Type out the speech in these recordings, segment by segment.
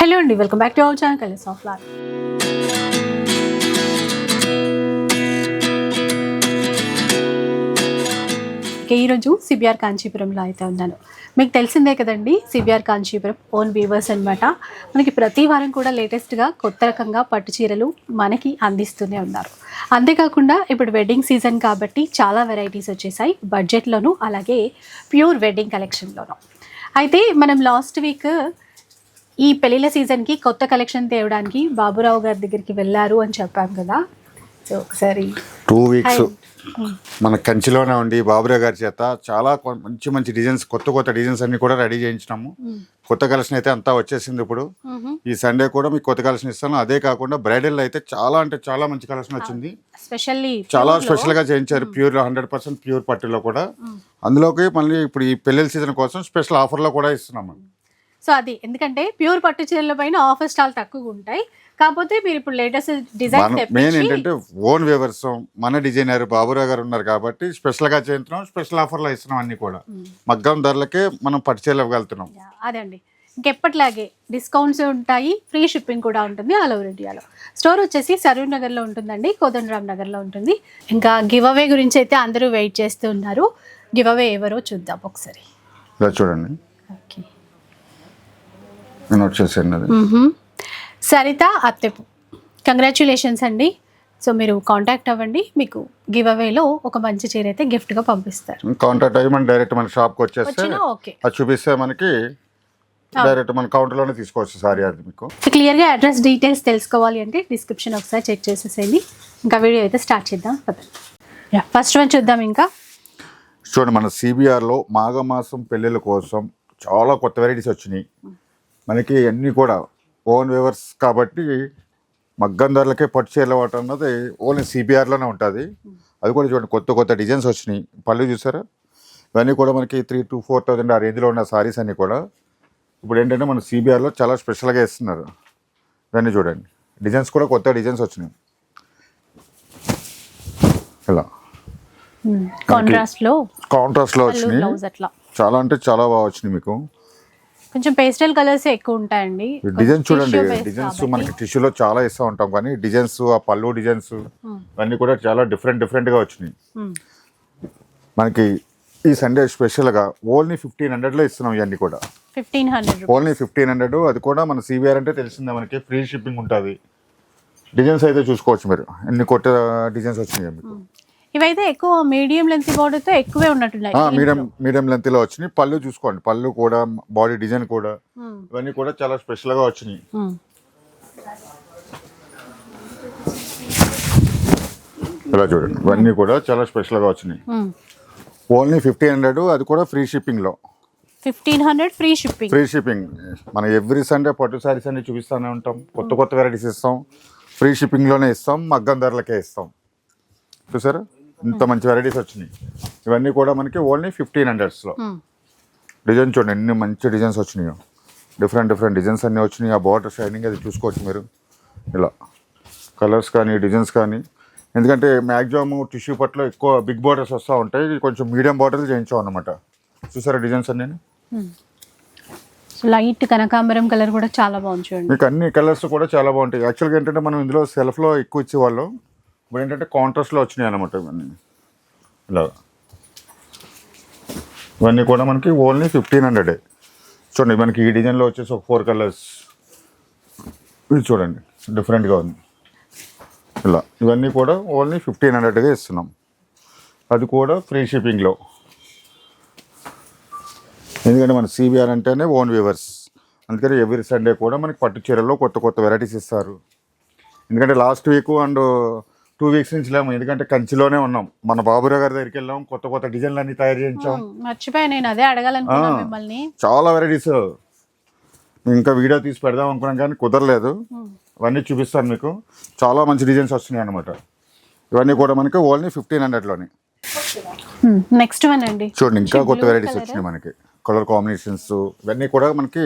Hello అండి welcome back to our channel కలిసి of life. ఈరోజు సిబిఆర్ కాంచీపురంలో అయితే ఉన్నాను. మీకు తెలిసిందే కదండి సిబిఆర్ కాంచీపురం ఓన్ వీవర్స్ అన్నమాట. మనకి ప్రతి వారం కూడా లేటెస్ట్గా కొత్త రకంగా పట్టు చీరలు మనకి అందిస్తూనే ఉన్నారు. అంతేకాకుండా ఇప్పుడు వెడ్డింగ్ సీజన్ కాబట్టి చాలా వెరైటీస్ వచ్చేసాయి బడ్జెట్లోను అలాగే ప్యూర్ వెడ్డింగ్ కలెక్షన్లోను అయితే మనం లాస్ట్ వీక్ ఈ పెళ్ళిళ్ళ సీజన్కి కొత్త కలెక్షన్ తేవడానికి బాబురావు గారి దగ్గరికి వెళ్ళారు అని చెప్పాం కదా. సో ఒకసారి టూ వీక్స్ హాయ్. మన కంచిలోనే ఉండి బాబురావు గారి చేత చాలా మంచి మంచి డిజైన్స్ కొత్త కొత్త డిజైన్స్ అన్ని కూడా రెడీ చేయించినాము. కొత్త కలెక్షన్ అయితే అంతా వచ్చేసింది ఇప్పుడు. ఈ సండే కూడా మీకు కొత్త కలెక్షన్ ఇస్తాను. అదే కాకుండా బ్రైడల్ అయితే చాలా అంటే చాలా మంచి కలెక్షన్ వచ్చింది. స్పెషల్లీ చాలా స్పెషల్గా చేయించారు. ప్యూర్ హండ్రెడ్ పర్సెంట్ ప్యూర్ పట్టులో కూడా. అందులోకి మళ్ళీ ఇప్పుడు ఈ పెళ్ళిళ్ళ సీజన్ కోసం స్పెషల్ ఆఫర్లో కూడా ఇస్తున్నాము. సో అది. ఎందుకంటే ప్యూర్ పట్టు చీరల పైన ఆఫర్ స్టాల్ తక్కువ ఉంటాయి. కాకపోతే మీరు ఇప్పుడు లేటెస్ట్ డిజైన్ మెయిన్ ఏంటంటే ఓన్ వేవర్స్ మన డిజైనర్ బాబురావు గారు ఉన్నారు కాబట్టి స్పెషల్గా చేయించున్నాం స్పెషల్ ఆఫర్లో ఇస్తున్నాం అన్ని కూడా. మగ్గం ధరలకే మనం పట్టుచేలు ఇవ్వగలుగుతున్నాం. అదండి. ఇంకెప్పటిలాగే డిస్కౌంట్స్ ఉంటాయి ఫ్రీ షిప్పింగ్ కూడా ఉంటుంది ఆల్ ఓవర్ ఇండియాలో. స్టోర్ వచ్చేసి సరూర్ నగర్లో ఉంటుందండి కోదండరామ్ నగర్లో ఉంటుంది. ఇంకా గివ్ అవే గురించి అయితే అందరూ వెయిట్ చేస్తూ ఉన్నారు. గివ్ అవే ఎవరో చూద్దాం ఒకసారి. చూడండి. ఓకే. నేను వచ్చేసాను అది. సరిత అత్తెపు కంగ్రాచులేషన్స్ అండి. సో మీరు కాంటాక్ట్ అవ్వండి. మీకు గివ్ అవేలో ఒక మంచి చీర అయితే గిఫ్ట్గా పంపిస్తారు. కాంటాక్ట్ అయ్యి మనం డైరెక్ట్ మన షాప్కి వచ్చేస్తే వచ్చినా ఓకే. అది చూపిస్తే మనకి డైరెక్ట్ మన కౌంటర్లోనే తీసుకోవచ్చు సారీ అది మీకు. సో క్లియర్గా అడ్రస్ డీటెయిల్స్ తెలుసుకోవాలి అంటే డిస్క్రిప్షన్ ఒకసారి చెక్ చేసేసేయండి. ఇంకా వీడియో అయితే స్టార్ట్ చేద్దాం. యా ఫస్ట్ వన్ చూద్దాం ఇంకా. చూడండి మన సిబిఆర్లో మాఘమాసం పెళ్ళిళ్ళ కోసం చాలా కొత్త వెరైటీస్ వచ్చినాయి. మనకి అన్నీ కూడా ఓన్ వేవర్స్ కాబట్టి మగ్గం ధరలకే పట్టు చీరలు అన్నది ఓన్లీ సిబిఆర్లోనే ఉంటుంది. అది కూడా చూడండి కొత్త కొత్త డిజైన్స్ వచ్చినాయి. పళ్ళు చూసారా? ఇవన్నీ కూడా మనకి త్రీ టు ఫోర్ థౌజండ్ ఆ రేంజ్లో ఉన్న సారీస్ అన్నీ కూడా. ఇప్పుడు ఏంటంటే మన సిబిఆర్లో చాలా స్పెషల్గా ఇస్తున్నారు ఇవన్నీ చూడండి. డిజైన్స్ కూడా కొత్త డిజైన్స్ వచ్చినాయి. ఇలా. కాంట్రాస్ట్లో కాంట్రాస్ట్లో వచ్చినాయి. చాలా అంటే చాలా బాగా వచ్చినాయి మీకు. కొంచెం పేస్టల్ కలర్స్ ఎక్కువ ఉంటాయండి. ఈ డిజైన్స్ చూడండి డిజైన్స్. మనకి టిష్యూలో చాలా ఇస్తూ ఉంటాం కానీ డిజైన్స్ ఆ పళ్ళు డిజైన్స్ ఇవన్నీ కూడా చాలా డిఫరెంట్ డిఫరెంట్గా వచ్చినాయి. మ్మ్. మనకి ఈ సండే స్పెషల్గా ఓన్లీ ఫిఫ్టీన్ హండ్రెడ్లో ఇస్తున్నాం ఇవన్నీ కూడా. Fifteen hundred only fifteen hundred అది కూడా మన సిబిఆర్ అంటే తెలిసిందే మనకి ఫ్రీ షిప్పింగ్ ఉంటుంది. డిజైన్స్ అయితే చూసుకోవచ్చు మీరు. ఎన్ని కొత్త డిజైన్స్ వచ్చినాయి మీకు. ఇవైతే ఎక్కువ మీడియం లెంత్తో ఎక్కువే ఉన్నట్టున్నాయి మీడియం మీడియం లెంత్లో వచ్చినాయి. పళ్ళు చూసుకోండి. పళ్ళు కూడా బాడీ డిజైన్ కూడా. మ్మ్. ఇవన్నీ కూడా చాలా స్పెషల్గా వచ్చినాయి. మ్మ్. ఇలా చూడండి. ఇవన్నీ కూడా చాలా స్పెషల్గా వచ్చినాయి. మ్మ్. ఓన్లీ ఫిఫ్టీన్ హండ్రెడ్ అది కూడా ఫ్రీ షిప్పింగ్లో fifteen hundred free shipping free shipping మనం ఎవ్రీ సండే పట్టు సారీస్ అన్ని చూపిస్తూనే ఉంటాం. కొత్త కొత్త వెరైటీస్ ఇస్తాం. ఫ్రీ షిప్పింగ్లోనే ఇస్తాం. మగ్గం ధరలకే ఇస్తాం. చూసారా? ఇంత మంచి వెరైటీస్ వచ్చినాయి. ఇవన్నీ కూడా మనకి ఓన్లీ ఫిఫ్టీన్ హండ్రెడ్స్లో డిజైన్ చూడండి ఎన్ని మంచి డిజైన్స్ వచ్చినాయో. డిఫరెంట్ డిఫరెంట్ డిజైన్స్ అన్నీ వచ్చినాయి. ఆ బార్డర్ షైనింగ్ అది చూసుకోవచ్చు మీరు. ఇలా. కలర్స్ కానీ డిజైన్స్ కానీ. ఎందుకంటే మ్యాక్సిమం టిష్యూ పట్లో ఎక్కువ బిగ్ బార్డర్స్ వస్తూ ఉంటాయి. కొంచెం మీడియం బార్డర్లు చేయించాం అనమాట చూసారా డిజైన్స్ అన్నీ లైట్ కనకాంబరం కలర్ కూడా చాలా బాగుంది మీకు అన్ని కలర్స్ కూడా చాలా బాగుంటాయి. యాక్చువల్గా ఏంటంటే మనం ఇందులో సెల్ఫ్లో ఎక్కువ ఇచ్చేవాళ్ళం. ఇప్పుడు ఏంటంటే కాంట్రాస్ట్లో వచ్చినాయి అనమాట ఇవన్నీ. ఇలా. ఇవన్నీ కూడా మనకి ఓన్లీ ఫిఫ్టీన్ హండ్రెడే చూడండి మనకి ఈ డిజైన్లో వచ్చేసి ఒక ఫోర్ కలర్స్ ఇది చూడండి డిఫరెంట్గా ఉంది. ఇలా. ఇవన్నీ కూడా ఓన్లీ ఫిఫ్టీన్ హండ్రెడ్గా ఇస్తున్నాం. అది కూడా ఫ్రీ షిప్పింగ్లో ఎందుకంటే మన సిబిఆర్ అంటేనే ఓన్ వ్యూవర్స్ అందుకని ఎవ్రీ సండే కూడా మనకి పట్టు చీరల్లో కొత్త కొత్త వెరైటీస్ ఇస్తారు. ఎందుకంటే last week and two weeks నుంచి లేము. ఎందుకంటే కంచిలోనే ఉన్నాం. మన బాబురావు గారి దగ్గరికి వెళ్ళాం. కొత్త కొత్త డిజైన్లు అన్ని తయారు చేయించాం. మ్మ్. మర్చిపోయా నేను అదే. మిమ్మల్ని. చాలా వెరైటీస్. ఇంకా వీడియో తీసి పెడదాం అనుకున్నాం కానీ కుదరలేదు. మ్మ్. ఇవన్నీ చూపిస్తాను మీకు. చాలా మంచి డిజైన్స్ వస్తున్నాయి అనమాట ఇవన్నీ కూడా మనకి ఓన్లీ ఫిఫ్టీన్ హండ్రెడ్లోనే. నెక్స్ట్ వన్ అండి. చూడండి ఇంకా కొత్త వెరైటీస్. వచ్చినాయి మనకి. కలర్ కాంబినేషన్స్ ఇవన్నీ కూడా మనకి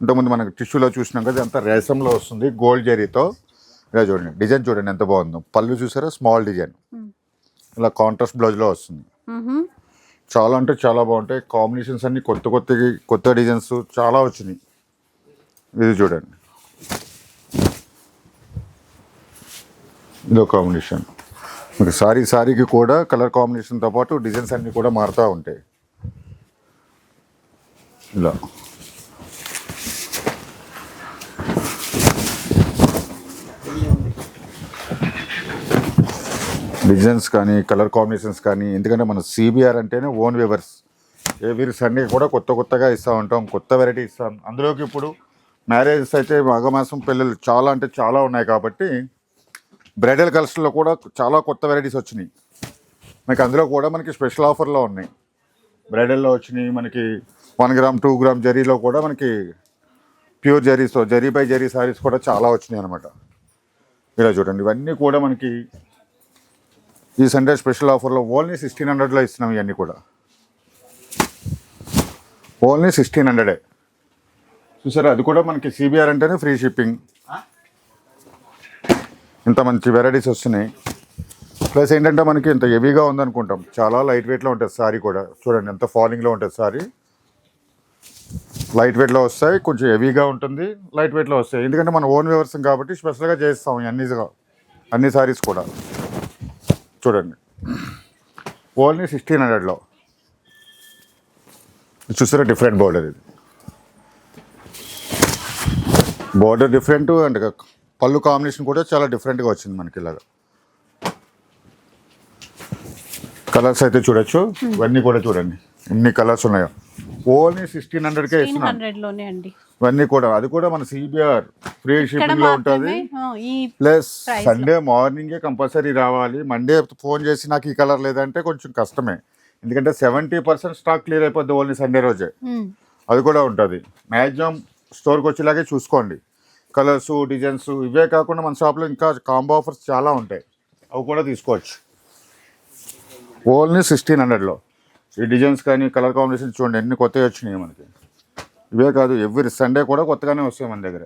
ఇంతకుముందు మనకి టిష్యూలో చూసినాం కదా అంతా రేసంలో వస్తుంది గోల్డ్ జరీతో ఇలా చూడండి డిజైన్ చూడండి ఎంత బాగుందో. పళ్ళు చూసారా? Small design. Hmm. ఇలా కాంట్రాస్ట్ బ్లౌజ్లో వస్తుంది. చాలా అంటే చాలా బాగుంటాయి. కాంబినేషన్స్ అన్ని కొత్త కొత్త కొత్త డిజైన్స్ చాలా వచ్చినాయి. ఇది చూడండి. ఇదో కాంబినేషన్ మీకు సారీ సారీకి కూడా కలర్ కాంబినేషన్తో పాటు డిజైన్స్ అన్నీ కూడా మారుతూ ఉంటాయి. ఇలా. డిజైన్స్ కానీ కలర్ కాంబినేషన్స్ కానీ ఎందుకంటే మన సిబిఆర్ అంటేనే ఓన్ వేవర్స్. ఏ ఎవ్రీ అన్నీ కూడా కొత్త కొత్తగా ఇస్తూ ఉంటాం కొత్త వెరైటీ ఇస్తాం. అందులోకి ఇప్పుడు మ్యారేజెస్ అయితే మాఘమాసం పిల్లలు చాలా అంటే చాలా ఉన్నాయి కాబట్టి బ్రైడల్ కలర్స్లో కూడా చాలా కొత్త వెరైటీస్ వచ్చినాయి. మనకి అందులో కూడా మనకి స్పెషల్ ఆఫర్లో ఉన్నాయి. బ్రైడల్లో వచ్చినాయి మనకి వన్ గ్రామ్ టూ గ్రామ్ జరీలో కూడా మనకి ప్యూర్ జరీస్తో జరీ బై జరీ సారీస్ కూడా చాలా వచ్చినాయి అనమాట ఇలా చూడండి ఇవన్నీ కూడా మనకి ఈ సండే స్పెషల్ ఆఫర్లో ఓన్లీ సిక్స్టీన్ హండ్రెడ్లో ఇస్తున్నాం ఇవన్నీ కూడా. ఓన్లీ సిక్స్టీన్ హండ్రెడే. చూసారా అది కూడా మనకి సిబిఆర్ అంటేనే ఫ్రీ షిప్పింగ్. ఇంత మంచి వెరైటీస్ వస్తున్నాయి. ప్లస్ ఏంటంటే మనకి ఇంత హెవీగా ఉందనుకుంటాం. చాలా లైట్ వెయిట్లో ఉంటుంది సారీ కూడా. చూడండి ఎంత ఫాలింగ్లో ఉంటుంది సారీ. లైట్ వెయిట్లో వస్తాయి కొంచెం హెవీగా ఉంటుంది లైట్ వెయిట్లో వస్తాయి. ఎందుకంటే మన ఓన్ వ్యవస్థ కాబట్టి స్పెషల్గా చేస్తాం అన్ని అన్ని సారీస్ కూడా. చూడండి. ఓన్లీ సిక్స్టీన్ హండ్రెడ్లో చూసారా డిఫరెంట్ బోర్డర్ ఇది బోర్డర్ డిఫరెంట్ అండ్ పళ్ళు కాంబినేషన్ కూడా చాలా డిఫరెంట్గా వచ్చింది మనకి ఇలాగా. కలర్స్ అయితే చూడొచ్చు. ఇవన్నీ కూడా చూడండి. ఎన్ని కలర్స్ ఉన్నాయో. ఓన్లీ సిక్స్టీన్ ఇస్తున్నాం హండ్రెడ్లోనే అండి. ఇవన్నీ కూడా అది కూడా మన సిబిఆర్ ఫ్రీ షిప్పింగ్లో ఉంటుంది. ప్లస్ సండే మార్నింగే కంపల్సరీ రావాలి. మండే ఫోన్ చేసి నాకు ఈ కలర్ లేదంటే కొంచెం కష్టమే. ఎందుకంటే సెవెంటీ పర్సెంట్ స్టాక్ క్లియర్ అయిపోద్ది ఓన్లీ సండే రోజే. అది కూడా ఉంటుంది. మ్యాక్సిమం స్టోర్కి వచ్చేలాగే చూసుకోండి. కలర్స్ డిజైన్స్ ఇవే కాకుండా మన షాప్లో ఇంకా కాంబో ఆఫర్స్ చాలా ఉంటాయి. అవి కూడా తీసుకోవచ్చు. ఓన్లీ సిక్స్టీన్ హండ్రెడ్లో ఈ డిజైన్స్ కానీ కలర్ కాంబినేషన్ చూడండి ఎన్ని కొత్తవి వచ్చినాయి మనకి. ఇవే కాదు ఎవ్రీ సండే కూడా కొత్తగానే వస్తాయి మన దగ్గర.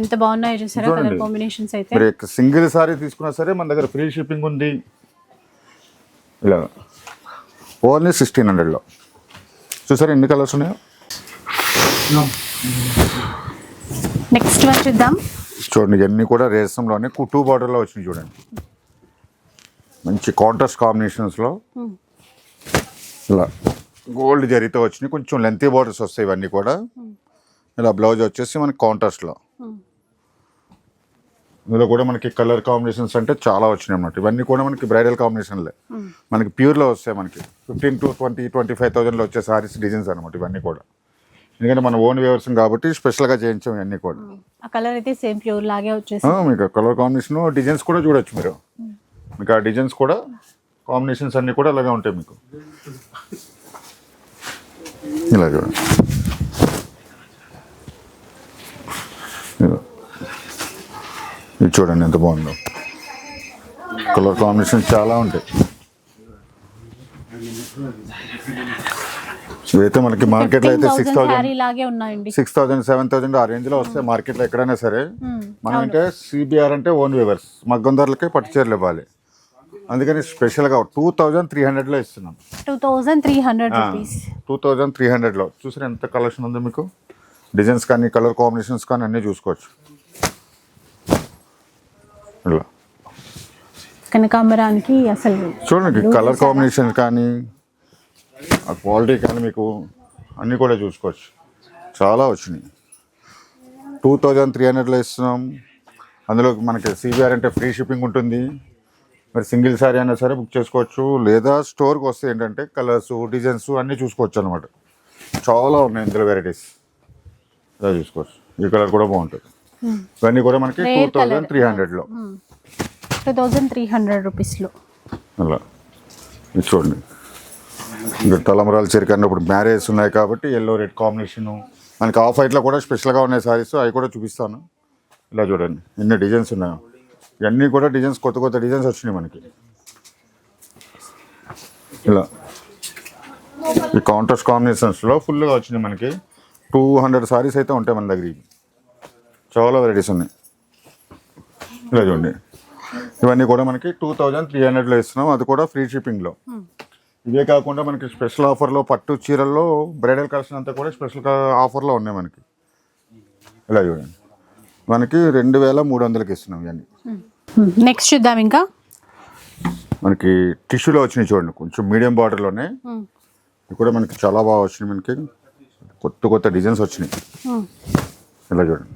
ఎంత బాగున్నాయో చూసారా కలర్ చూడండి. కాంబినేషన్స్ అయితే? మీరు సింగిల్ సారీ తీసుకున్నా సరే మన దగ్గర ఫ్రీ షిప్పింగ్ ఉంది. ఇలా. ఓన్లీ సిక్స్టీన్ హండ్రెడ్లో చూసారా ఎన్ని కలర్స్ ఉన్నాయో? నెక్స్ట్ వన్ చూద్దాం. చూడండి ఇవన్నీ కూడా రేసంలోనే కుటూ బార్డర్లో వచ్చినాయి చూడండి. మంచి కాంట్రాస్ట్ కాంబినేషన్స్లో ఇలా గోల్డ్ జరీతో వచ్చినాయి. కొంచెం లెంతీ బార్డర్స్ వస్తాయి ఇవన్నీ కూడా. ఇలా బ్లౌజ్ వచ్చేసి మనకి కాంట్రాస్ట్లో ఉమ్, ఇందులో కూడా మనకి కలర్ కాంబినేషన్స్ అంటే చాలా వచ్చినాయి అన్నమాట. ఇవన్నీ కూడా మనకి బ్రైడల్ కాంబినేషన్లే ఉమ్. మనకి ప్యూర్లో వస్తాయి మనకి. Fifteen to twenty twenty five థౌజండ్లో వచ్చే సారీస్ డిజైన్స్ అనమాట ఇవన్నీ కూడా. ఎందుకంటే మన ఓన్ వ్యూవర్స్ కాబట్టి స్పెషల్గా చేయించాం ఇవన్నీ కూడా. ఆ కలర్ అయితే సేమ్ ప్యూర్ లాగే వచ్చేసి మీకు కలర్ కాంబినేషన్ డిజైన్స్ కూడా చూడొచ్చు మీరు. మీకు ఆ డిజైన్స్ కూడా కాంబినేషన్స్ అన్నీ కూడా అలాగే ఉంటాయి మీకు. ఇలా చూడండి ఇలా. ఇది చూడండి ఎంత బాగుందో. కలర్ కాంబినేషన్ చాలా ఉంటాయి. ఇవైతే మనకి మార్కెట్లో అయితే సిక్స్ ఉన్నాయండి. సిక్స్ థౌజండ్ సెవెన్ థౌజండ్ ఆ రేంజ్లో వస్తాయి మార్కెట్లో ఎక్కడైనా సరే. మనం అంటే సిబిఆర్ అంటే ఓన్ వేవర్స్. మగ్గం ధరలకే పట్టు చీరలు ఇవ్వాలి. అందుకని స్పెషల్గా టూ థౌజండ్ త్రీ హండ్రెడ్లో ఇస్తున్నాం. Two thousand three hundred rupees. Two thousand three హండ్రెడ్లో. చూసారు ఎంత కలెక్షన్ ఉందో మీకు? డిజైన్స్ కానీ కలర్ కాంబినేషన్స్ కానీ అన్నీ చూసుకోవచ్చు. ఇలా. కనకాంబరానికి అసలు చూడండి కలర్ కాంబినేషన్ కానీ ఆ క్వాలిటీ కానీ మీకు అన్నీ కూడా చూసుకోవచ్చు. చాలా వచ్చినాయి. టూ థౌజండ్ త్రీ హండ్రెడ్లో ఇస్తున్నాం. అందులో మనకి సిబిఆర్ అంటే ఫ్రీ షిప్పింగ్ ఉంటుంది. మరి సింగిల్ సారీ అయినా సరే బుక్ చేసుకోవచ్చు. లేదా స్టోర్కి వస్తే ఏంటంటే కలర్స్ డిజైన్స్ అన్నీ చూసుకోవచ్చు అనమాట చాలా ఉన్నాయి ఇందులో వెరైటీస్. ఇలా చూసుకోవచ్చు. ఈ కలర్ కూడా బాగుంటుంది. ఇవన్నీ కూడా మనకి టూ థౌజండ్. త్రీ హండ్రెడ్లో. టూ థౌజండ్ త్రీ హండ్రెడ్ రూపీస్లో. అలా. ఇది చూడండి. ఇంకా తలంబరాలు చెరికన్న ఇప్పుడు మ్యారేజ్ ఉన్నాయి కాబట్టి ఎల్లో రెడ్ కాంబినేషను మనకి ఆఫ్ వైట్లో కూడా స్పెషల్గా ఉన్నాయి సారీస్. అవి కూడా చూపిస్తాను. ఇలా చూడండి. ఎన్ని డిజైన్స్ ఉన్నాయో. ఇవన్నీ కూడా డిజైన్స్ కొత్త కొత్త డిజైన్స్ వచ్చినాయి మనకి. ఇలా. ఈ కౌంటర్స్ కాంబినేషన్స్లో ఫుల్గా వచ్చినాయి మనకి. టూ హండ్రెడ్ సారీస్ అయితే ఉంటాయి మన దగ్గర. చాలా వెరైటీస్ ఉన్నాయి. ఇలా చూడండి. ఇవన్నీ కూడా మనకి టూ థౌజండ్ త్రీ హండ్రెడ్లో ఇస్తున్నాం. అది కూడా ఫ్రీ షిప్పింగ్లో ఇవే కాకుండా మనకి స్పెషల్ ఆఫర్లో పట్టు చీరల్లో బ్రైడల్ కలెక్షన్ అంతా కూడా స్పెషల్ ఆఫర్లో ఉన్నాయి మనకి. ఇలా చూడండి. మనకి రెండు వేల మూడు వందలకి ఇస్తున్నాం ఇవన్నీ. నెక్స్ట్ చూద్దాం ఇంకా. మనకి టిష్యూలో వచ్చినాయి చూడండి కొంచెం మీడియం బార్డర్లోనే మ్మ్. ఇది కూడా మనకి చాలా బాగా వచ్చినాయి మనకి. కొత్త కొత్త డిజైన్స్ వచ్చినాయి. మ్మ్. ఇలా చూడండి.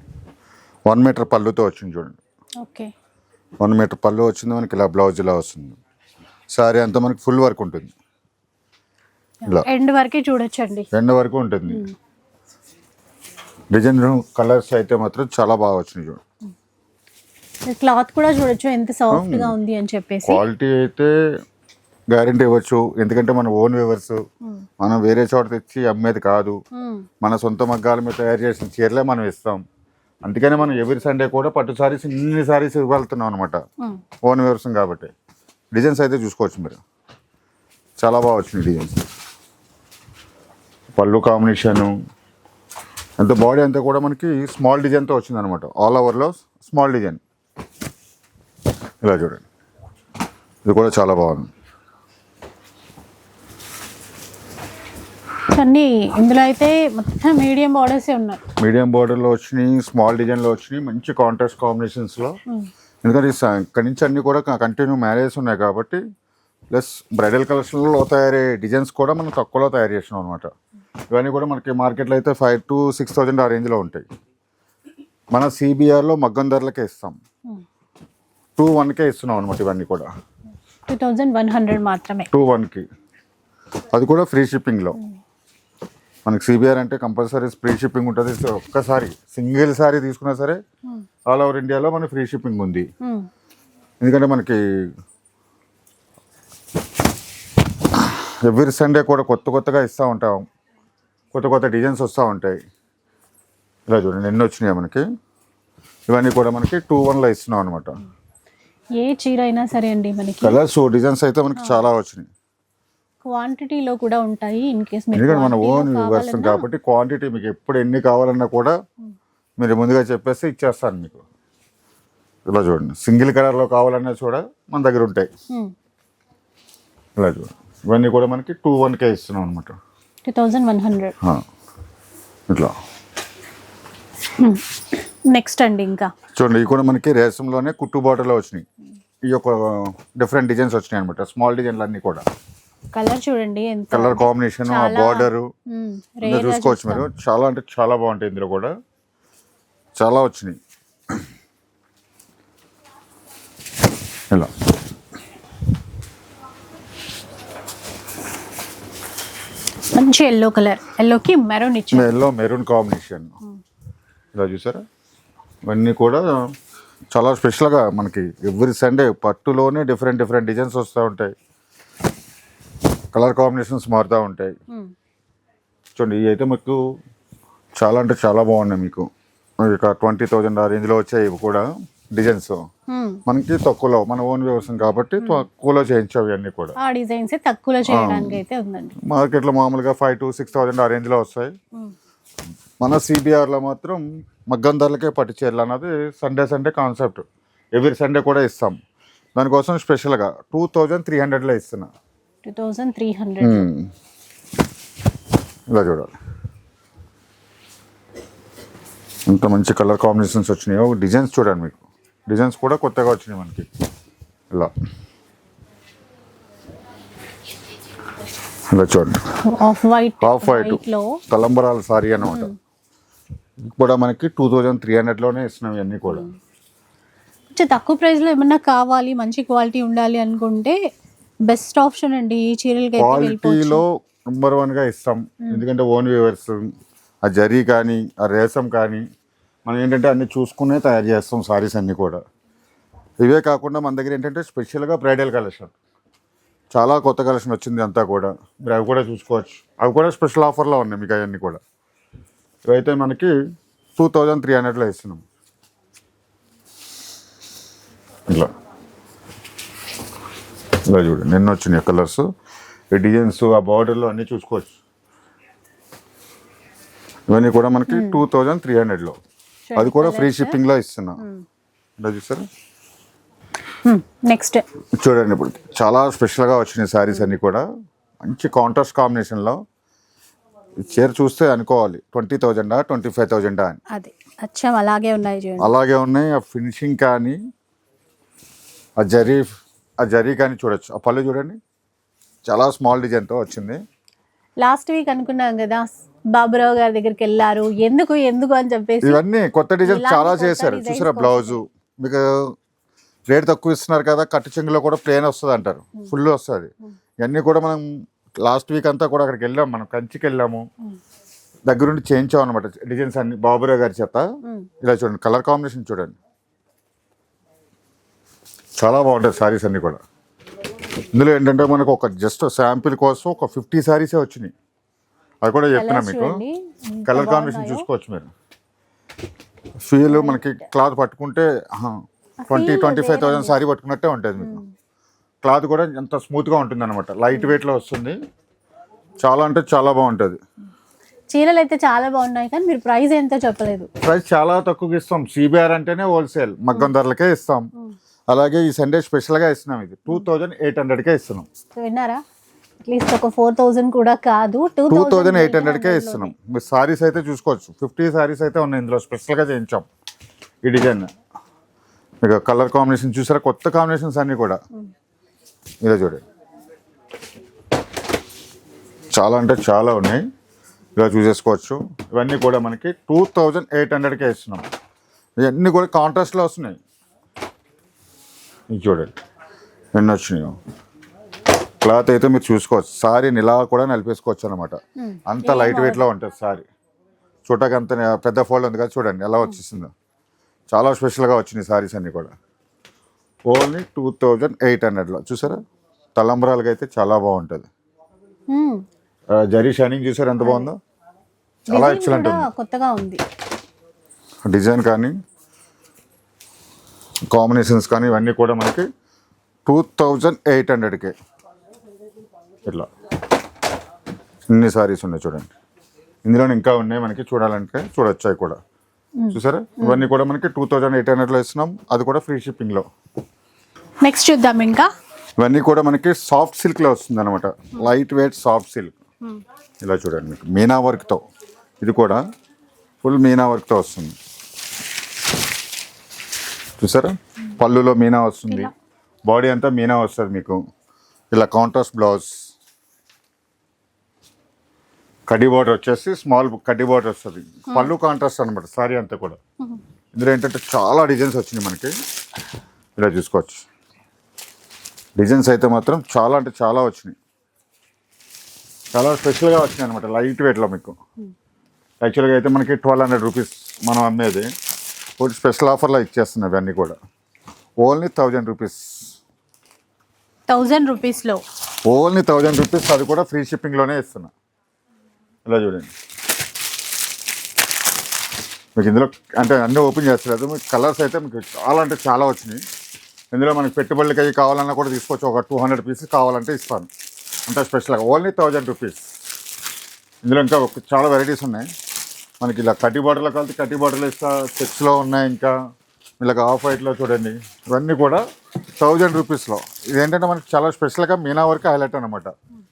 వన్ మీటర్ పళ్ళుతో వచ్చింది చూడండి. ఓకే వన్ మీటర్ పళ్ళు వచ్చింది మనకి ఇలా బ్లౌజ్ ఇలా వస్తుంది. సారీ అంతా మనకి ఫుల్ వర్క్ ఉంటుంది. ఇలా. ఎండ్ వరకే చూడొచ్చండి. ఎండ వరకు ఉంటుంది. డిజైన్ కలర్స్ అయితే మాత్రం చాలా బాగా వచ్చినాయి చూడండి. క్లాత్ కూడా చూడొచ్చు ఎంత సాఫ్ట్గా ఉంది అని చెప్పేసి. క్వాలిటీ అయితే గ్యారంటీ ఇవ్వచ్చు. ఎందుకంటే మన ఓన్ వ్యూవర్స్ మనం వేరే చోట తెచ్చి అమ్మేది కాదు. మన సొంత మగ్గాల మీద తయారు చేసిన చీరలే మనం ఇస్తాం. అందుకనే మనం ఎవ్రీ సండే కూడా పట్టు సారీస్ ఇన్ని సారీస్ ఇవ్వగలుగుతున్నాం అనమాట. ఓన్ వ్యవసాయం కాబట్టి. డిజైన్స్ అయితే చూసుకోవచ్చు మీరు. చాలా బాగా వచ్చినాయి డిజైన్స్ పళ్ళు కాంబినేషను అంత బాడీ అంతా కూడా మనకి స్మాల్ డిజైన్తో వచ్చింది అనమాట ఆల్ ఓవర్లో స్మాల్ డిజైన్ ఇలా చూడండి. ఇది కూడా చాలా బాగుంది. అన్ని ఇందులో అయితే మొత్తం మీడియం బార్డర్స్ ఉన్నాయి. మీడియం బార్డర్లో వచ్చినాయి స్మాల్ డిజైన్లో వచ్చినాయి మంచి కాంట్రాస్ట్ కాంబినేషన్స్లో. ఎందుకంటే ఇక్కడి నుంచి అన్ని కూడా కంటిన్యూ మ్యారేజెస్ ఉన్నాయి కాబట్టి ప్లస్ బ్రైడల్ కలెక్షన్లో తయారయ్యే డిజైన్స్ కూడా మనం తక్కువలో తయారు చేసినాం అనమాట ఇవన్నీ కూడా మనకి మార్కెట్లో అయితే ఫైవ్ టు సిక్స్ థౌజండ్ ఆ రేంజ్లో ఉంటాయి. మన సిబిఆర్లో మగ్గం ధరలకే ఇస్తాం. టూ వన్కే ఇస్తున్నాం అనమాట ఇవన్నీ కూడా. టూ థౌజండ్ వన్ హండ్రెడ్ మాత్రమే. టూ వన్కి. అది కూడా ఫ్రీ షిప్పింగ్లో. మనకి సిబిఆర్ అంటే కంపల్సరీ ఫ్రీ షిప్పింగ్ ఉంటుంది. ఒక్కసారి సింగిల్ సారీ తీసుకున్నా సరే ఆల్ ఓవర్ ఇండియాలో మనకి ఫ్రీ షిప్పింగ్ ఉంది. ఎందుకంటే మనకి ఎవ్రీ సండే కూడా కొత్త కొత్తగా ఇస్తూ ఉంటాం. కొత్త కొత్త డిజైన్స్ వస్తూ ఉంటాయి. ఇలా చూడండి ఎన్ని వచ్చినాయి మనకి. ఇవన్నీ కూడా మనకి టూ వన్లో ఇస్తున్నాం అనమాట ఏ చీర అయినా సరే అండి మనకి కలర్స్ డిజైన్స్ అయితే మనకి చాలా వచ్చినాయి. క్వాంటిటీలో కూడా ఉంటాయి ఇన్ కేస్ ఎందుకంటే మన ఓన్ వర్షన్ కాబట్టి క్వాంటిటీ మీకు ఎప్పుడు ఎన్ని కావాలన్నా కూడా మీరు ముందుగా చెప్పేస్తే ఇచ్చేస్తాను మీకు. ఇలా చూడండి. సింగిల్ కలర్లో కావాలన్నా కూడా మన దగ్గర ఉంటాయి. ఇలా చూడండి. ఇవన్నీ కూడా మనకి టూ వన్కే ఇస్తున్నాం అనమాట టూ థౌజండ్ వన్ హండ్రెడ్ ఇట్లా. నెక్స్ట్ అండి ఇంకా. చూడండి ఇవి కూడా మనకి రేసంలోనే కుట్టు బాటలో వచ్చినాయి. ఈ యొక్క డిఫరెంట్ డిజైన్స్ వచ్చినాయి అనమాట స్మాల్ డిజైన్లు అన్నీ కూడా. కలర్ చూడండి ఎంత కలర్ కాంబినేషన్ ఆ బార్డరు చూసుకోవచ్చు. మీరు. చాలా అంటే చాలా బాగుంటాయి ఇందులో కూడా. చాలా వచ్చినాయి. ఇలా. మంచి ఎల్లో కలర్ ఎల్లోకి మెరూన్ ఇచ్చారు. ఎల్లో మెరూన్ కాంబినేషన్ ఇలా చూసారా? ఇవన్నీ కూడా చాలా స్పెషల్గా మనకి ఎవ్రీ సండే పట్టులోనే డిఫరెంట్ డిఫరెంట్ డిజైన్స్ వస్తూ ఉంటాయి. కలర్ కాంబినేషన్స్ మారుతూ ఉంటాయి. చూడండి ఇవి అయితే మీకు చాలా అంటే చాలా బాగున్నాయి మీకు. ఇక ట్వంటీ థౌజండ్ ఆ రేంజ్లో వచ్చాయి ఇవి కూడా డిజైన్స్. మనకి తక్కువలో మన ఓన్ వ్యవసాయం కాబట్టి తక్కువలో చేయించావు ఇవన్నీ కూడా. ఆ డిజైన్స్ తక్కువలో చేయడానికి అయితే ఉందండి. మార్కెట్లో మామూలుగా ఫైవ్ టు సిక్స్ థౌజండ్ ఆ రేంజ్లో వస్తాయి. మన సిబిఆర్లో మాత్రం మగ్గం ధరలకే పట్టు చీరలు అన్నది Sunday Sunday concept every Sunday కూడా ఇస్తాం. దానికోసం స్పెషల్గా టూ థౌజండ్ త్రీ హండ్రెడ్లో ఇస్తున్నా. Two thousand three hundred. ఇలా చూడాలి. ఇంత మంచి కలర్ కాంబినేషన్స్ వచ్చినాయో. డిజైన్స్ చూడండి మీకు. డిజైన్స్ కూడా కొత్తగా వచ్చినాయి మనకి. ఇలా. ఇలా చూడండి. ఆఫ్ వైట్ హాఫ్ వైట్లో తలంబరాల సారీ అనమాట కూడా మనకి టూ థౌజండ్ త్రీ హండ్రెడ్లోనే ఇస్తున్నాం ఇవన్నీ కూడా. కొంచెం తక్కువ ప్రైస్లో ఏమన్నా కావాలి మంచి క్వాలిటీ ఉండాలి అనుకుంటే బెస్ట్ ఆప్షన్ అండి. ఈ చీరలకి క్వాలిటీలో నెంబర్ వన్గా ఇస్తాం. ఎందుకంటే ఓన్ వ్యూవర్స్ ఆ జరీ కానీ ఆ రేసం కానీ మనం ఏంటంటే అన్ని చూసుకునే తయారు చేస్తాం సారీస్ అన్నీ కూడా. ఇవే కాకుండా మన దగ్గర ఏంటంటే స్పెషల్గా బ్రైడల్ కలెక్షన్. చాలా కొత్త కలెక్షన్ వచ్చింది అంతా కూడా. మీరు అవి కూడా చూసుకోవచ్చు. అవి కూడా స్పెషల్ ఆఫర్లో ఉన్నాయి మీకు అవన్నీ కూడా. ఇవైతే మనకి టూ థౌజండ్ త్రీ హండ్రెడ్లో ఇస్తున్నాం ఇలా ఇలా చూడండి నిన్న వచ్చినాయి కలర్స్. ఈ డిజైన్స్ ఆ బార్డర్లో అన్నీ చూసుకోవచ్చు. ఇవన్నీ కూడా మనకి టూ థౌజండ్ త్రీ హండ్రెడ్లో. అది కూడా ఫ్రీ షిప్పింగ్లో ఇస్తున్నా. ఇలా చూసారా? నెక్స్ట్ చూడండి ఇప్పుడు. చాలా స్పెషల్గా వచ్చినాయి శారీస్ అన్నీ కూడా. మంచి కాంట్రాస్ట్ కాంబినేషన్లో చీర చూస్తే అనుకోవాలి. ట్వంటీ థౌజండా ట్వంటీ ఫైవ్ థౌజండా అని. అది. అచ్చం అలాగే ఉన్నాయి చూడండి అలాగే ఉన్నాయి. ఆ ఫినిషింగ్ కానీ ఆ జరీ ఆ జరీ కానీ చూడొచ్చు. ఆ పళ్ళు చూడండి. చాలా స్మాల్ డిజైన్తో వచ్చింది. లాస్ట్ వీక్ అనుకున్నాం కదా బాబురావు గారి దగ్గరికి వెళ్ళారు. ఎందుకు ఎందుకు అని చెప్పేసి. ఇవన్నీ కొత్త డిజైన్ చాలా చేశారు. చూసారా. బ్లౌజు? మీకు రేట్ తక్కువ ఇస్తున్నారు కదా కట్టు చెంగులో కూడా ప్లేన్ వస్తుంది అంటారు ఫుల్ వస్తుంది. ఇవన్నీ కూడా మనం లాస్ట్ వీక్ అంతా కూడా అక్కడికి వెళ్ళాము మనం కంచికి వెళ్ళాము. దగ్గరుండి చేయించాం అనమాట డిజైన్స్ అన్ని బాబురావు గారి చేత. ఇలా చూడండి కలర్ కాంబినేషన్ చూడండి. చాలా బాగుంటాయి శారీస్ అన్నీ కూడా. ఇందులో ఏంటంటే మనకు ఒక జస్ట్ శాంపిల్ కోసం ఒక ఫిఫ్టీ శారీసే వచ్చినాయి. అది కూడా చెప్పిన మీకు? Colour combination. చూసుకోవచ్చు మీరు. ఫీల్ మనకి క్లాత్ పట్టుకుంటే twenty twenty five thousand. Sari పట్టుకున్నట్టే ఉంటుంది మీకు. క్లాత్ కూడా ఎంత స్మూత్గా ఉంటుంది అనమాట లైట్ వెయిట్లో వస్తుంది. చాలా అంటే చాలా బాగుంటుంది. చీరలు అయితే చాలా బాగున్నాయి కానీ మీరు ప్రైస్ ఎంతో చెప్పలేదు. ప్రైస్ చాలా తక్కువగా ఇస్తాం. సిబిఆర్ అంటేనే హోల్సేల్ మగ్గం ధరలకే ఇస్తాం. అలాగే ఈ సండే స్పెషల్గా ఇస్తున్నాం ఇది. టూ థౌజండ్ ఎయిట్ హండ్రెడ్కే ఇస్తున్నాం. విన్నారా? అట్లీస్ట్ ఒక ఫోర్ థౌజండ్ కూడా కాదు టూ టూ థౌజండ్ ఎయిట్ హండ్రెడ్కే ఇస్తున్నాం. మీరు సారీస్ అయితే చూసుకోవచ్చు. ఫిఫ్టీ సారీస్ అయితే ఉన్నాయి ఇందులో స్పెషల్గా చేయించాం. ఈ డిజైన్. మీకు కలర్ కాంబినేషన్ చూసారా? కొత్త కాంబినేషన్స్ అన్నీ కూడా. ఇలా చూడండి చాలా అంటే చాలా ఉన్నాయి. ఇలా చూసేసుకోవచ్చు. ఇవన్నీ కూడా మనకి టూ థౌజండ్ ఎయిట్ హండ్రెడ్కే ఇస్తున్నాం. ఇవన్నీ కూడా కాంట్రాస్ట్లో వస్తున్నాయి. ఇది చూడండి. ఎన్ని వచ్చినాయో. క్లాత్ అయితే మీరు చూసుకోవచ్చు. సారీని ఇలా కూడా నలిపేసుకోవచ్చు అనమాట అంత లైట్ వెయిట్లో ఉంటుంది సారీ. చూడటానికి అంత పెద్ద ఫోల్డ్ ఉంది కదా చూడండి ఎలా వచ్చేసిందో. చాలా స్పెషల్గా వచ్చినాయి సారీస్ అన్నీ కూడా. ఓన్లీ టూ థౌజండ్ ఎయిట్ హండ్రెడ్లో. చూసారా? తలంబరాలకి అయితే చాలా బాగుంటుంది. జరీ షైనింగ్ చూసారా ఎంత బాగుందో? చాలా ఎక్సలెంట్ కొత్తగా ఉంది. డిజైన్ కానీ కాంబినేషన్స్ కానీ ఇవన్నీ కూడా మనకి టూ థౌజండ్ ఎయిట్ హండ్రెడ్కే. ఇట్లా. ఇన్ని సారీస్ ఉన్నాయి చూడండి. ఇందులో ఇంకా ఉన్నాయి మనకి చూడాలంటే చూడొచ్చు అవి కూడా చూసారా? ఇవన్నీ కూడా మనకి టూ థౌజండ్ ఎయిట్ హండ్రెడ్లో ఇస్తున్నాం. అది కూడా ఫ్రీ షిప్పింగ్లో. నెక్స్ట్ చూద్దాం ఇంకా. ఇవన్నీ కూడా మనకి సాఫ్ట్ సిల్క్లో వస్తుంది అనమాట లైట్ వెయిట్ సాఫ్ట్ సిల్క్ ఇలా చూడండి మీకు. మీనా వర్క్తో ఇది కూడా ఫుల్ మీనా వర్క్తో వస్తుంది. చూసారా? పళ్ళులో మీనా వస్తుంది. బాడీ అంతా మీనా వస్తుంది మీకు. ఇలా కాంట్రాస్ట్ బ్లౌజ్ కడ్డీ బార్డర్ వచ్చేసి స్మాల్ కడ్డీ బార్డర్ వస్తుంది. పళ్ళు కాంట్రాస్ట్ అనమాట సారీ అంతా కూడా. ఇందులో ఏంటంటే చాలా డిజైన్స్ వచ్చినాయి మనకి. ఇలా చూసుకోవచ్చు. డిజైన్స్ అయితే మాత్రం చాలా అంటే చాలా వచ్చినాయి. చాలా స్పెషల్గా వచ్చినాయి అనమాట లైట్ వెయిట్లో మీకు. యాక్చువల్గా అయితే మనకి ట్వెల్వ్ హండ్రెడ్ రూపీస్ మనం అమ్మేది. ఒకటి స్పెషల్ ఆఫర్లో ఇచ్చేస్తున్నాయి ఇవన్నీ కూడా. Only thousand rupees. థౌజండ్ రూపీస్లో? ఓన్లీ థౌజండ్ రూపీస్ అది కూడా ఫ్రీ షిప్పింగ్లోనే ఇస్తున్నా. ఇలా చూడండి. మీకు ఇందులో అంటే అన్నీ ఓపెన్ చేస్తలేదు. మీకు కలర్స్ అయితే మీకు చాలా అంటే చాలా వచ్చినాయి. ఇందులో మనకి పెట్టుబడులకి అవి కావాలన్నా కూడా తీసుకోవచ్చు. ఒక టూ హండ్రెడ్ పీసెస్ కావాలంటే ఇస్తాను. అంటే స్పెషల్గా ఓన్లీ థౌజండ్ రూపీస్ ఇందులో ఇంకా చాలా వెరైటీస్ ఉన్నాయి. మనకి ఇలా కట్టి బాటిల్లో కలిసి కట్టి బాటిల్ ఇస్తా. చెక్స్లో ఉన్నాయి ఇంకా. ఇలాగ ఆఫ్ వైట్లో చూడండి. ఇవన్నీ కూడా థౌజండ్ రూపీస్లో ఇదేంటంటే మనకి చాలా స్పెషల్గా మీనా వరకు హైలైట్ అనమాట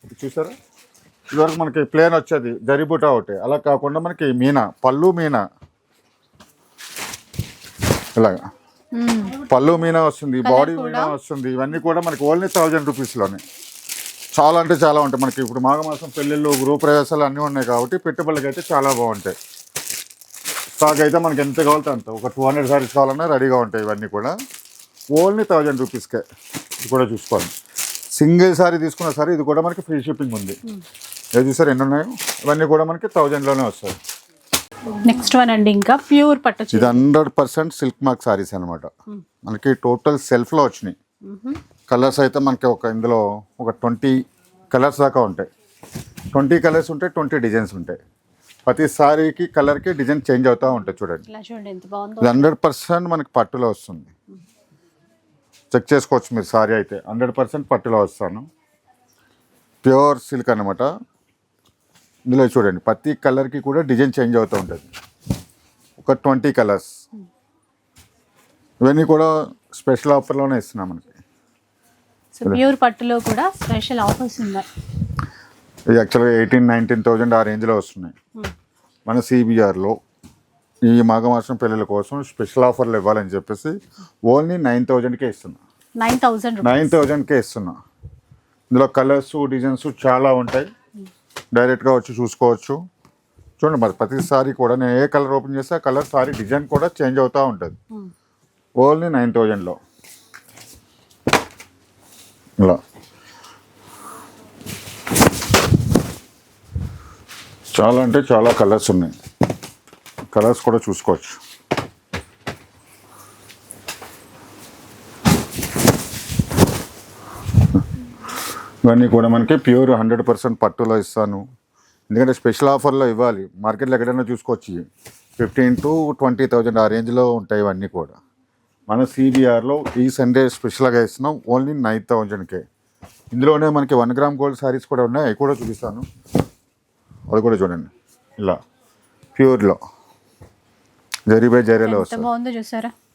ఇది చూసారా? ఇదివరకు మనకి ప్లేన్ వచ్చేది. జరిబుటా ఒకటి. అలా కాకుండా మనకి మీనా. పళ్ళు మీనా. ఇలాగా. పళ్ళు మీనా వస్తుంది బాడీ మీనా వస్తుంది. ఇవన్నీ కూడా మనకి ఓన్లీ థౌజండ్ రూపీస్లోనే చాలా అంటే చాలా ఉంటాయి. మనకి ఇప్పుడు మాఘమాసం పెళ్ళిళ్ళు గృహప్రవేశాలు అన్నీ ఉన్నాయి కాబట్టి పెట్టుబడులకి అయితే చాలా బాగుంటాయి. స్టాక్ అయితే మనకి ఎంత కావాలంటే అంత. ఒక టూ హండ్రెడ్ సారీస్ కావాలన్నా రెడీగా ఉంటాయి ఇవన్నీ కూడా. ఓన్లీ థౌజండ్ రూపీస్కే ఇది కూడా చూసుకోండి. సింగిల్ సారీ తీసుకున్న సారీ ఇది కూడా మనకి ఫ్రీ షిప్పింగ్ ఉంది. ఏది చూసారు ఎన్ని ఉన్నాయో? ఇవన్నీ కూడా మనకి థౌజండ్లోనే వస్తాయి. నెక్స్ట్ వన్ అండి ఇంకా. ప్యూర్ పట్టు ఇది hundred percent silk mark saris అనమాట మనకి టోటల్ సెల్ఫ్లో వచ్చినాయి. కలర్స్ అయితే మనకి ఒక ఇందులో ఒక ట్వంటీ కలర్స్ దాకా ఉంటాయి. ట్వంటీ కలర్స్ ఉంటాయి ట్వంటీ డిజైన్స్ ఉంటాయి. ప్రతి సారీకి కలర్కి డిజైన్ చేంజ్ అవుతూ ఉంటాయి చూడండి. హండ్రెడ్ పర్సెంట్ మనకి పట్టులో వస్తుంది. చెక్ చేసుకోవచ్చు మీరు సారీ అయితే. హండ్రెడ్ పర్సెంట్ పట్టులో వస్తాను. ప్యూర్ సిల్క్ అనమాట ఇందులో చూడండి ప్రతి కలర్కి కూడా డిజైన్ చేంజ్ అవుతూ ఉంటుంది. ఒక ట్వంటీ కలర్స్ ఇవన్నీ కూడా స్పెషల్ ఆఫర్లోనే ఇస్తున్నాం మనకి. ప్యూర్ పట్టులో కూడా స్పెషల్ ఆఫర్స్ ఉన్నాయి. ఇది యాక్చువల్గా ఎయిటీన్ నైన్టీన్ థౌజండ్ ఆ రేంజ్లో వస్తున్నాయి. మన సిబిఆర్లో ఈ మాఘమాసం పిల్లల కోసం స్పెషల్ ఆఫర్లు ఇవ్వాలని చెప్పేసి ఓన్లీ నైన్ థౌజండ్కే ఇస్తున్నా. నైన్ థౌజండ్ నైన్ థౌజండ్కే ఇస్తున్నా. ఇందులో కలర్స్ డిజైన్స్ చాలా ఉంటాయి. డైరెక్ట్గా వచ్చి చూసుకోవచ్చు. చూడండి మరి ప్రతిసారి కూడా నేను ఏ కలర్ ఓపెన్ చేస్తే ఆ కలర్ సారీ డిజైన్ కూడా చేంజ్ అవుతూ ఉంటుంది. ఓన్లీ నైన్ థౌజండ్లో. ఇలా. చాలా అంటే చాలా కలర్స్ ఉన్నాయి. కలర్స్ కూడా చూసుకోవచ్చు. ఇవన్నీ కూడా మనకి ప్యూర్ హండ్రెడ్ పర్సెంట్ పట్టులో ఇస్తాను. ఎందుకంటే స్పెషల్ ఆఫర్లో ఇవ్వాలి. మార్కెట్లో ఎక్కడైనా చూసుకోవచ్చు ఫిఫ్టీన్ టు ట్వంటీ థౌజండ్ ఆ రేంజ్లో ఉంటాయి ఇవన్నీ కూడా. మన సిబిఆర్లో ఈ సండే స్పెషల్గా ఇస్తున్నాం. ఓన్లీ నైన్ థౌజండ్కే. ఇందులోనే మనకి వన్ గ్రామ్ గోల్డ్ శారీస్ కూడా ఉన్నాయి. అవి కూడా చూపిస్తాను. అది కూడా చూడండి. ఇలా. ప్యూర్లో. జరీ బై జరీలో వస్తుంది.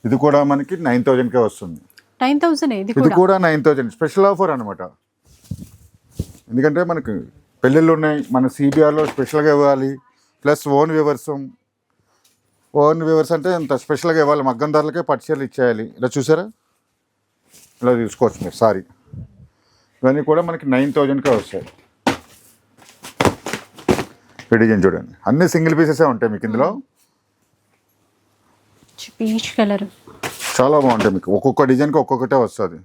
ఇది కూడా మనకి నైన్ థౌజండ్కే వస్తుంది. Nine thousand? ఇది కూడా? Nine thousand. స్పెషల్ ఆఫర్ అనమాట ఎందుకంటే మనకి పెళ్ళిళ్ళు ఉన్నాయి మన సిబిఆర్లో స్పెషల్గా ఇవ్వాలి plus own viewers own viewers అంటే ఇంత స్పెషల్గా ఇవ్వాలి మగ్గం ధరలకే పట్టుచీరలు ఇచ్చేయాలి. ఇలా చూసారా? ఇలా చూసుకోవచ్చు మీరు సారీ ఇవన్నీ కూడా మనకి నైన్ థౌజండ్కే వస్తాయి. ఈ డిజైన్ చూడండి. అన్ని సింగిల్ పీసెసే ఉంటాయి మీకు ఇందులో? పీచ్ కలర్ చాలా బాగుంటాయి మీకు. ఒక్కొక్క డిజైన్కి ఒక్కొక్కటే వస్తుంది.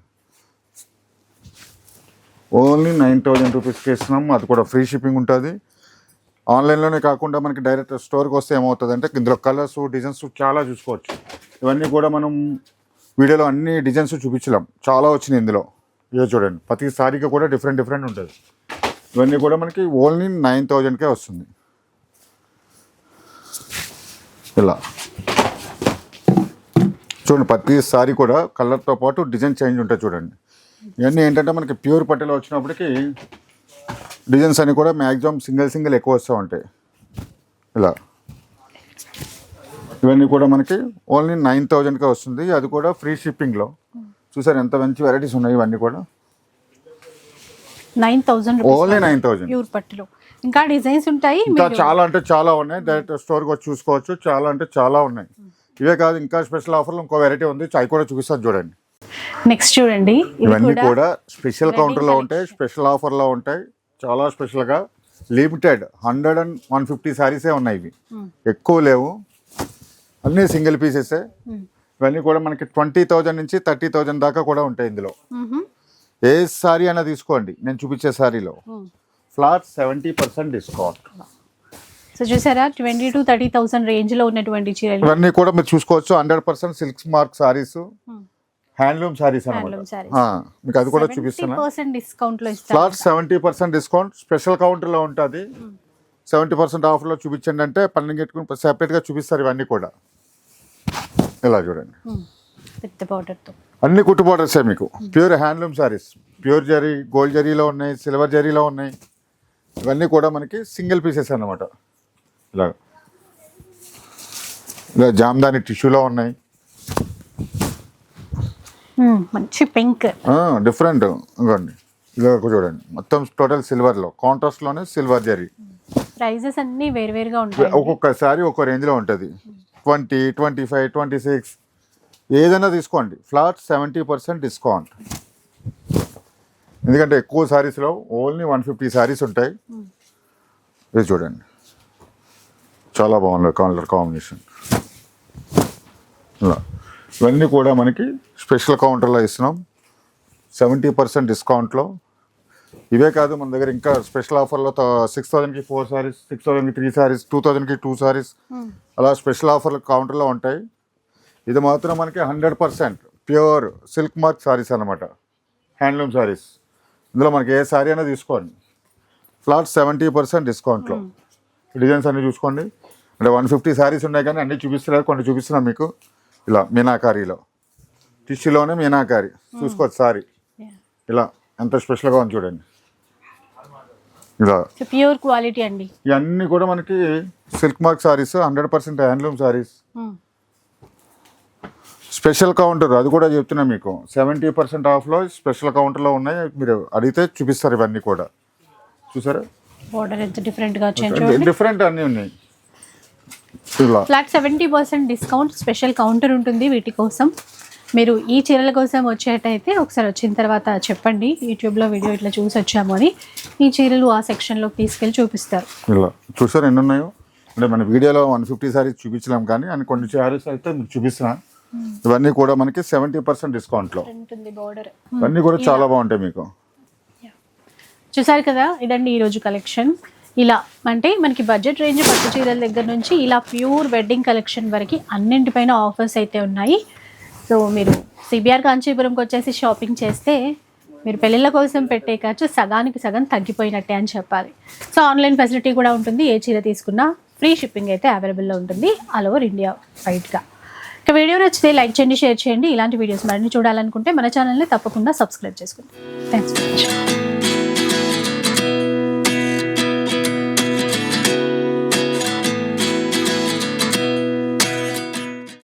ఓన్లీ నైన్ థౌజండ్ రూపీస్కి ఇస్తున్నాం. అది కూడా ఫ్రీ షిప్పింగ్ ఉంటుంది. ఆన్లైన్లోనే కాకుండా మనకి డైరెక్ట్ స్టోర్కి వస్తే ఏమవుతుంది అంటే ఇందులో కలర్స్ డిజైన్స్ చాలా చూసుకోవచ్చు. ఇవన్నీ కూడా మనం వీడియోలో అన్ని డిజైన్స్ చూపించలేం. చాలా వచ్చినాయి ఇందులో. ఇదో చూడండి ప్రతి సారీకి కూడా డిఫరెంట్ డిఫరెంట్ ఉంటుంది. ఇవన్నీ కూడా మనకి ఓన్లీ నైన్ థౌజండ్కే వస్తుంది. ఇలా. చూడండి ప్రతి సారీ కూడా కలర్తో పాటు డిజైన్ చేంజ్ ఉంటుంది చూడండి. ఇవన్నీ ఏంటంటే మనకి ప్యూర్ పట్టెలో వచ్చినప్పటికి డిజైన్స్ అన్ని కూడా మ్యాక్సిమం సింగిల్ సింగిల్ ఎక్కువ వస్తూ ఉంటాయి. ఇలా. ఇవన్నీ కూడా మనకి ఓన్లీ నైన్ థౌజండ్కే వస్తుంది. అది కూడా ఫ్రీ షిప్పింగ్లో. చూసారు ఎంత మంచి వెరైటీస్ ఉన్నాయి ఇవన్నీ కూడా. Nine thousand only nine thousand. Pure పట్టులో. ఇంకా డిజైన్స్ ఉంటాయి ఇంకా మీరు చాలా అంటే చాలా ఉన్నాయి. డైరెక్ట్ స్టోర్కి వచ్చి చూసుకోవచ్చు. చాలా అంటే చాలా ఉన్నాయి. ఇవే కాదు ఇంకా స్పెషల్ ఆఫర్లు ఇంకో వెరైటీ ఉంది. అవి కూడా చూపిస్తాను చూడండి. నెక్స్ట్ చూడండి ఇవన్నీ కూడా స్పెషల్ కౌంటర్లో ఉంటాయి స్పెషల్ ఆఫర్లో ఉంటాయి. చాలా స్పెషల్గా limited hundred and one fifty శారీసే ఉన్నాయి ఇవి. ఎక్కువ లేవు. అన్నీ సింగిల్ పీసెసే మ్మ్. ఇవన్నీ కూడా మనకి ట్వంటీ థౌజండ్ నుంచి థర్టీ థౌజండ్ దాకా కూడా ఉంటాయి ఇందులో. ఏ సారీ అయినా తీసుకోండి నేను చూపించే సారీలో. Flat seventy percent discount so చూసారా? ట్వంటీ టు థర్టీ థౌసండ్ రేంజ్లో ఉన్నటువంటి చీరలు. ఇవన్నీ కూడా మీరు చూసుకోవచ్చు hundred percent silk mark saris handloom saris అనమాట. మీకు అది కూడా ఇస్తారు flat seventy percent discount special కౌంటర్లో ఉంటుంది. సెవెంటీ పర్సెంట్ ఆఫర్లో చూపించండి అంటే పన్నెండు పెట్టుకుని సెపరేట్గా చూపిస్తారు ఇవన్నీ కూడా. ఇలా చూడండి. అన్ని కుట్టు బోర్డర్సే మీకు. Pure handloom saris pure zari gold జరీలో ఉన్నాయి సిల్వర్ జరీలో ఉన్నాయి. ఇవన్నీ కూడా మనకి సింగిల్ పీసెస్ అన్నమాట. ఇలా. ఇలా జామ్దాని టిష్యూలో ఉన్నాయి. మంచి పింక్. డిఫరెంట్ ఇంకోండి. ఇలా చూడండి. మొత్తం టోటల్ సిల్వర్లో కాంట్రాస్ట్లోనే సిల్వర్ జరీ ప్రైజెస్ అన్ని వేరువేరుగా ఉంటాయి ఒక్కొక్క సారీ ఒక్కో రేంజ్లో ఉంటుంది. Twenty twenty five twenty six ఏదైనా తీసుకోండి. ఫ్లాట్ సెవెంటీ పర్సెంట్ డిస్కౌంట్ ఎందుకంటే ఎక్కువ సారీస్లో ఓన్లీ వన్ ఫిఫ్టీ సారీస్ ఉంటాయి. ఇది చూడండి. చాలా బాగుంది కలర్ కాంబినేషన్ ఇవన్నీ కూడా మనకి స్పెషల్ కౌంటర్లో ఇస్తున్నాం. సెవెంటీ పర్సెంట్ డిస్కౌంట్లో. ఇవే కాదు మన దగ్గర ఇంకా స్పెషల్ ఆఫర్లో సిక్స్ థౌజండ్కి ఫోర్ సారీస్ సిక్స్ థౌజండ్కి త్రీ సారీస్ టూ థౌజండ్కి టూ సారీస్ అలా స్పెషల్ ఆఫర్లు కౌంటర్లో ఉంటాయి. ఇది మాత్రం మనకి hundred percent pure silk mark saris అనమాట హ్యాండ్లూమ్ సారీస్ ఇందులో మనకి ఏ సారీ అయినా తీసుకోండి. ఫ్లాట్ సెవెంటీ పర్సెంట్ డిస్కౌంట్లో. డిజైన్స్ అన్ని చూసుకోండి. అంటే వన్ ఫిఫ్టీ సారీస్ ఉన్నాయి కానీ అన్నీ చూపిస్తున్నారు కొన్ని చూపిస్తున్నాం మీకు. ఇలా మీనాకారీలో. టిష్యూలోనే మీనాకారి. చూసుకోవచ్చు సారీ. ఇలా ఎంత స్పెషల్గా ఉంది చూడండి. ఇలా. ప్యూర్ క్వాలిటీ అండి. ఇవన్నీ కూడా మనకి silk mark saris hundred percent handloom saris. మ్మ్. స్పెషల్ కౌంటర్ అది కూడా చెప్తున్నా మీకు. సెవెంటీ పర్సెంట్ ఆఫ్లో స్పెషల్ కౌంటర్లో ఉన్నాయి. మీరు అడిగితే చూపిస్తారు ఇవన్నీ కూడా. చూసారా? బార్డర్ ఎంత డిఫరెంట్ అన్నీ ఉన్నాయి. Flat seventy percent discount special counter ఉంటుంది వీటి కోసం. మీరు ఈ చీరల కోసం వచ్చేటైతే ఒకసారి వచ్చిన తర్వాత చెప్పండి. యూట్యూబ్లో వీడియో ఇట్లా చూసి వచ్చాము అని. ఈ చీరలు ఆ సెక్షన్లోకి తీసుకెళ్ళి చూపిస్తారు. ఇలా చూసారు ఎన్ని ఉన్నాయో అంటే మన వీడియోలో వన్ ఫిఫ్టీ సారీస్ చూపించలేం కానీ అని కొన్ని సారీస్ అయితే మీకు చూపిస్తున్నా. ఇవన్నీ కూడా మనకి సెవెంటీ పర్సెంట్ డిస్కౌంట్లో ఇవన్నీ కూడా చాలా బాగుంటాయి మీకు. చూసారు కదా? ఇదండి ఈరోజు కలెక్షన్ ఇలా అంటే మనకి బడ్జెట్ రేంజ్ పట్టు చీరల దగ్గర నుంచి ఇలా ప్యూర్ వెడ్డింగ్ కలెక్షన్ వరకు అన్నింటిపైన ఆఫర్స్ అయితే ఉన్నాయి. సో మీరు సిబిఆర్ కాంచీపురంకి వచ్చేసి షాపింగ్ చేస్తే మీరు పెళ్ళిళ్ళ కోసం పెట్టే ఖర్చు సగానికి సగం తగ్గిపోయినట్టే అని చెప్పాలి. సో ఆన్లైన్ ఫెసిలిటీ కూడా ఉంటుంది. ఏ చీర తీసుకున్నా ఫ్రీ షిప్పింగ్ అయితే అవైలబుల్లో ఉంటుంది. ఆల్ ఓవర్ ఇండియా వైడ్గా ఇక వీడియో నచ్చితే లైక్ చేయండి షేర్ చేయండి. ఇలాంటి వీడియోస్ మరిన్ని చూడాలనుకుంటే మన ఛానల్ని తప్పకుండా సబ్స్క్రైబ్ చేసుకోండి థ్యాంక్స్ ఫర్ వాచింగ్